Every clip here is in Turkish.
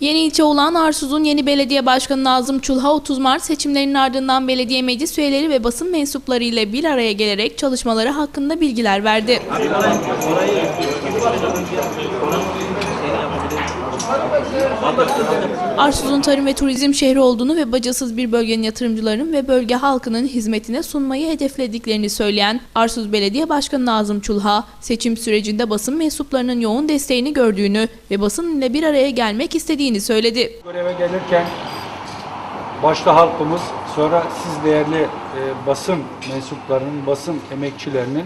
Yeni ilçe olan Arsuz'un yeni belediye başkanı Nazım Çulha 30 Mart seçimlerinin ardından belediye meclis üyeleri ve basın mensupları ile bir araya gelerek çalışmaları hakkında bilgiler verdi. Arsuz'un tarım ve turizm şehri olduğunu ve bacasız bir bölgenin yatırımcıların ve bölge halkının hizmetine sunmayı hedeflediklerini söyleyen Arsuz Belediye Başkanı Nazım Çulha, seçim sürecinde basın mensuplarının yoğun desteğini gördüğünü ve basın ile bir araya gelmek istediğini söyledi. Göreve gelirken başta halkımız, sonra siz değerli e, basın mensuplarının, basın emekçilerinin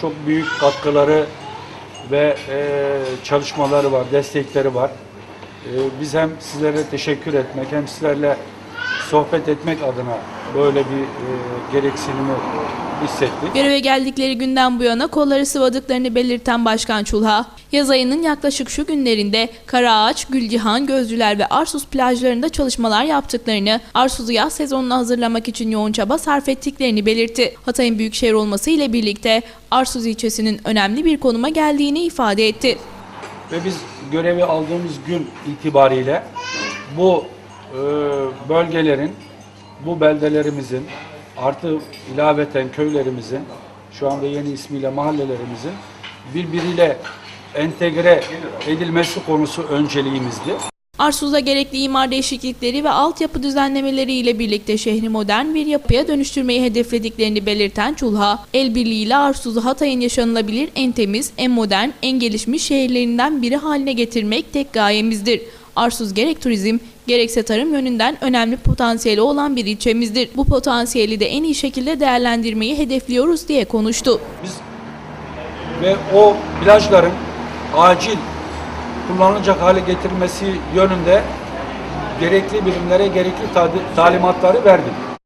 çok büyük katkıları ve e, çalışmaları var, destekleri var. E, biz hem sizlere teşekkür etmek hem sizlerle sohbet etmek adına böyle bir e, gereksinimi hissettik. Göreve geldikleri günden bu yana kolları sıvadıklarını belirten Başkan Çulha, yaz ayının yaklaşık şu günlerinde Karaağaç, Gülcihan, Gözcüler ve Arsuz plajlarında çalışmalar yaptıklarını, Arsuz'u yaz sezonuna hazırlamak için yoğun çaba sarf ettiklerini belirtti. Hatay'ın büyükşehir olması ile birlikte Arsuz ilçesinin önemli bir konuma geldiğini ifade etti. Ve biz görevi aldığımız gün itibariyle bu e, bölgelerin, bu beldelerimizin artı ilaveten köylerimizin, şu anda yeni ismiyle mahallelerimizin birbiriyle entegre edilmesi konusu önceliğimizdi. Arsuz'a gerekli imar değişiklikleri ve altyapı düzenlemeleri ile birlikte şehri modern bir yapıya dönüştürmeyi hedeflediklerini belirten Çulha, el birliğiyle Arsuz'u Hatay'ın yaşanılabilir en temiz, en modern, en gelişmiş şehirlerinden biri haline getirmek tek gayemizdir. Arsuz gerek turizm, gerekse tarım yönünden önemli potansiyeli olan bir ilçemizdir. Bu potansiyeli de en iyi şekilde değerlendirmeyi hedefliyoruz diye konuştu. Biz ve o plajların acil kullanılacak hale getirilmesi yönünde gerekli birimlere gerekli talimatları verdik.